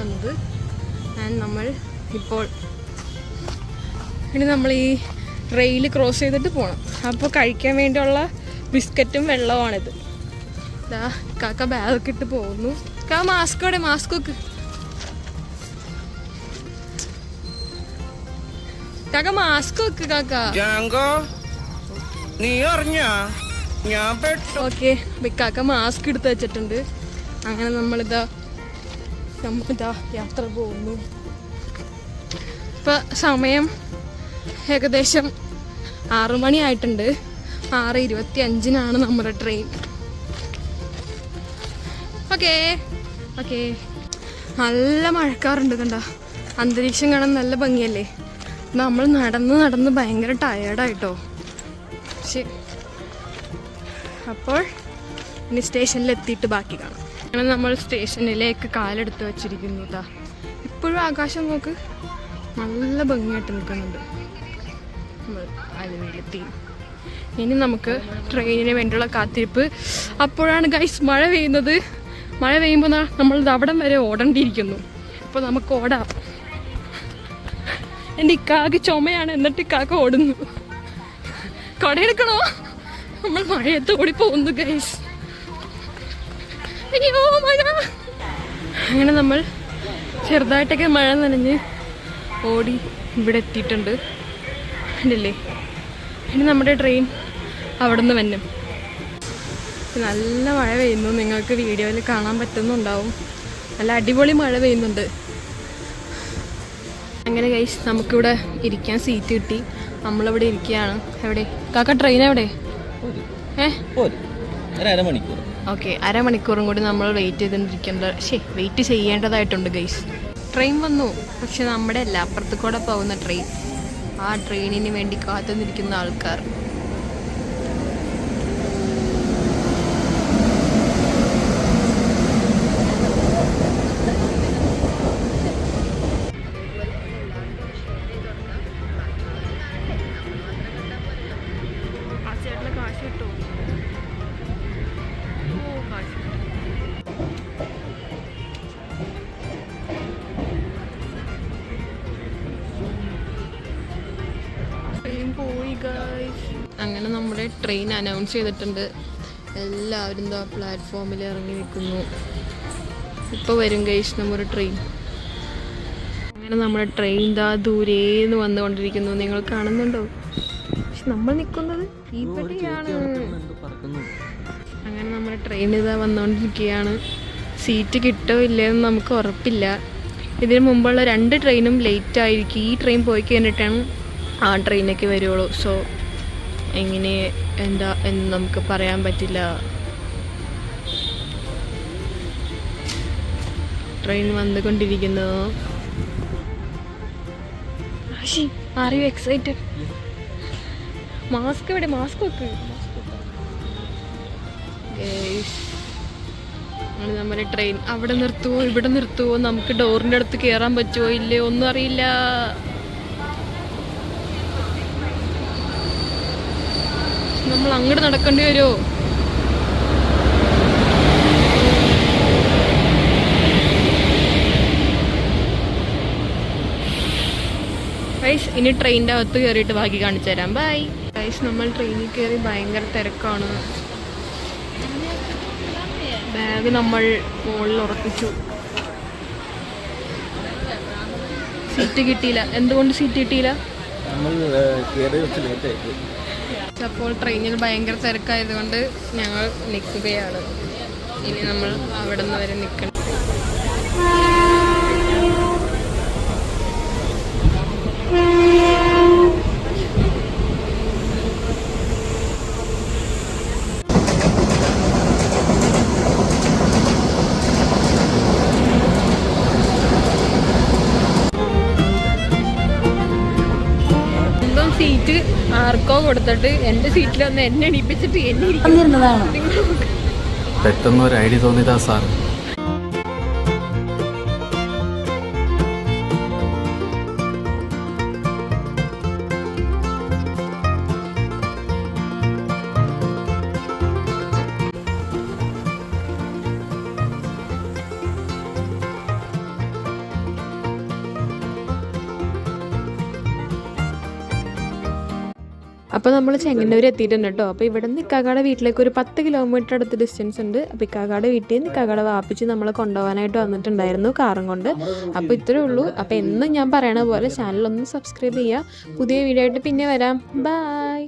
വന്നത് ആൻഡ് നമ്മൾ ഇപ്പോൾ ഇനി നമ്മൾ ഈ റെയിൽ ക്രോസ് ചെയ്തിട്ട് പോകണം അപ്പോൾ കഴിക്കാൻ വേണ്ടിയുള്ള ബിസ്ക്കറ്റും വെള്ളമാണിത് ഇതാ കാക്ക ബാഗൊക്കെ ഇട്ട് പോകുന്നു. കാ മാസ്ക് അവിടെ മാസ്ക് വെക്ക് കാക്ക മാസ്ക് വെക്ക് കാക്ക. ജാങ്കോ നീ അറിഞ്ഞ? ഞാൻ ഓക്കെ കാക്ക മാസ്ക് എടുത്ത് വെച്ചിട്ടുണ്ട്. അങ്ങനെ നമ്മളിതാ നമ്മളിതാ യാത്ര പോകുന്നു. ഇപ്പൊ സമയം ഏകദേശം ആറു മണിയായിട്ടുണ്ട് ആറ് ഇരുപത്തി അഞ്ചിനാണ് നമ്മുടെ ട്രെയിൻ ഓക്കേ ഓക്കേ നല്ല മഴക്കാറുണ്ട് കണ്ട. അന്തരീക്ഷം കാണാൻ നല്ല ഭംഗിയല്ലേ? നമ്മൾ നടന്ന് നടന്ന് ഭയങ്കര ടയേർഡായിട്ടോ ശരി. അപ്പോൾ ഇനി സ്റ്റേഷനിൽ എത്തിയിട്ട് ബാക്കി കാണാം. അങ്ങനെ നമ്മൾ സ്റ്റേഷനിലേക്ക് കാലെടുത്ത് വച്ചിരിക്കുന്നു കേട്ടോ ഇപ്പോഴും ആകാശം നോക്ക്. നല്ല ഭംഗിയായിട്ട് നിൽക്കുന്നുണ്ട്. നമ്മൾ അലുവയിലെത്തി ഇനി നമുക്ക് ട്രെയിനിന് വേണ്ടിയുള്ള കാത്തിരിപ്പ്. അപ്പോഴാണ് ഗൈസ് മഴ പെയ്യുന്നത്. മഴ പെയ്യുമ്പോൾ നമ്മൾ അവിടം വരെ ഓടേണ്ടിയിരിക്കുന്നു. അപ്പോൾ നമുക്ക് ഓടാം. എന്റെ ഇക്കാക്ക് ചുമയാണ് എന്നിട്ട് ഇക്കാക്ക് ഓടുന്നു. കടയെടുക്കണോ? നമ്മൾ മഴയത്ത് ഓടി പോകുന്നു ഗൈസ് അയ്യോ മഴ. അങ്ങനെ നമ്മൾ ചെറുതായിട്ടൊക്കെ മഴ നനഞ്ഞ് ഓടി ഇവിടെ എത്തിയിട്ടുണ്ട്. കണ്ടില്ലേ? ഇനി നമ്മുടെ ട്രെയിൻ അവിടെ നിന്ന് വന്നും നല്ല മഴ പെയ്യുന്നു. നിങ്ങൾക്ക് വീഡിയോയിൽ കാണാൻ പറ്റുന്നുണ്ടാവും. നല്ല അടിപൊളി മഴ പെയ്യുന്നുണ്ട്. അങ്ങനെ ഗൈസ് നമുക്കിവിടെ ഇരിക്കാൻ സീറ്റ് കിട്ടി. നമ്മളിവിടെ ഇരിക്കുകയാണ്. എവിടെ? കാക്ക ട്രെയിൻ എവിടെ? ഏ? ഒരു അരമണിക്കൂർ. ഓക്കെ അരമണിക്കൂറും കൂടി നമ്മൾ വെയിറ്റ് ചെയ്തുകൊണ്ടിരിക്കേണ്ട ശേ വെയിറ്റ് ചെയ്യേണ്ടതായിട്ടുണ്ട് ഗൈസ് ട്രെയിൻ വന്നു. പക്ഷെ നമ്മുടെ അല്ല അപ്പുറത്ത് കൂടെ പോകുന്ന ട്രെയിൻ ആ ട്രെയിനിന് വേണ്ടി കാത്തു നിൽക്കുന്ന ആൾക്കാർ. ട്രെയിൻ അനൗൺസ് ചെയ്തിട്ടുണ്ട്. എല്ലാവരും എന്താ പ്ലാറ്റ്ഫോമിൽ ഇറങ്ങി നിൽക്കുന്നു ഇപ്പോൾ വരും കൈസ് നമ്മുടെ ട്രെയിൻ അങ്ങനെ നമ്മുടെ ട്രെയിൻ ദാ ദൂരേന്ന് വന്നുകൊണ്ടിരിക്കുന്നു. നിങ്ങൾ കാണുന്നുണ്ടോ? പക്ഷെ നമ്മൾ നിൽക്കുന്നത് ഇവിടെയാണ് അങ്ങനെ നമ്മുടെ ട്രെയിൻ ഇതാ വന്നുകൊണ്ടിരിക്കുകയാണ്. സീറ്റ് കിട്ടോ ഇല്ലയെന്ന് നമുക്ക് ഉറപ്പില്ല. ഇതിന് മുമ്പുള്ള രണ്ട് ട്രെയിനും ലേറ്റ് ആയിരിക്കും. ഈ ട്രെയിൻ പോയി കഴിഞ്ഞിട്ടാണ് ആ ട്രെയിനൊക്കെ വരുള്ളൂ. സോ എങ്ങനെ എന്താ എന്ന് നമുക്ക് പറയാൻ പറ്റില്ല. ട്രെയിൻ വന്നുകൊണ്ടിരിക്കുന്നു. എക്സൈറ്റഡ് മാസ്ക് എവിടെ? മാസ്ക് വെക്ക്. നമ്മുടെ ട്രെയിൻ അവിടെ നിർത്തുവോ ഇവിടെ നിർത്തുവോ? നമുക്ക് ഡോറിന്റെ അടുത്ത് കയറാൻ പറ്റുമോ ഇല്ലയോ? ഒന്നും അറിയില്ല. നമ്മൾ അങ്ങോട്ട് നടക്കേണ്ടി വരുമോ ഗൈസ് ഇനി ട്രെയിനിന്റെ അകത്ത് കയറിയിട്ട് ബാക്കി കാണിച്ചു തരാം. ബൈ ഗൈസ് നമ്മൾ ട്രെയിനിൽ കയറി ഭയങ്കര തിരക്കാണ്. ബാഗ് നമ്മൾ മുകളിൽ ഉറപ്പിച്ചു. സീറ്റ് കിട്ടിയില്ല. എന്തുകൊണ്ട് സീറ്റ് കിട്ടിയില്ല? നമ്മൾ ലേറ്റ് അപ്പോൾ ട്രെയിനിൽ ഭയങ്കര തിരക്കായതുകൊണ്ട് ഞങ്ങൾ നിൽക്കുകയാണ്. ഇനി നമ്മൾ അവിടെ നിന്ന് വരെ നിൽക്കണം. സീറ്റ് ആർക്കോ കൊടുത്തിട്ട് എന്റെ സീറ്റിൽ വന്ന് എന്നെ എണീപ്പിച്ചിട്ട് എന്നെ പെട്ടെന്ന് ഒരു ഐഡിയ തോന്നിയതാ സാർ. അപ്പോൾ നമ്മൾ ചെങ്ങന്നൂർ എത്തിയിട്ടുണ്ട് കേട്ടോ അപ്പോൾ ഇവിടെ നിന്ന് ഇക്കാക്കാടെ വീട്ടിലേക്ക് ഒരു പത്ത് കിലോമീറ്റർ അടുത്ത് ഡിസ്റ്റൻസ് ഉണ്ട്. അപ്പോൾ ഇക്കാക്കാടെ വീട്ടിൽ നിന്ന് ഇക്കാക്കാടെ വാപ്പിച്ച് നമ്മളെ കൊണ്ടുപോകാനായിട്ട് വന്നിട്ടുണ്ടായിരുന്നു കാറും കൊണ്ട്. അപ്പോൾ ഇത്രേ ഉള്ളൂ. അപ്പോൾ എന്നും ഞാൻ പറയണ പോലെ ചാനൽ ഒന്ന് സബ്സ്ക്രൈബ് ചെയ്യുക. പുതിയ വീഡിയോ ആയിട്ട് പിന്നെ വരാം. ബായ്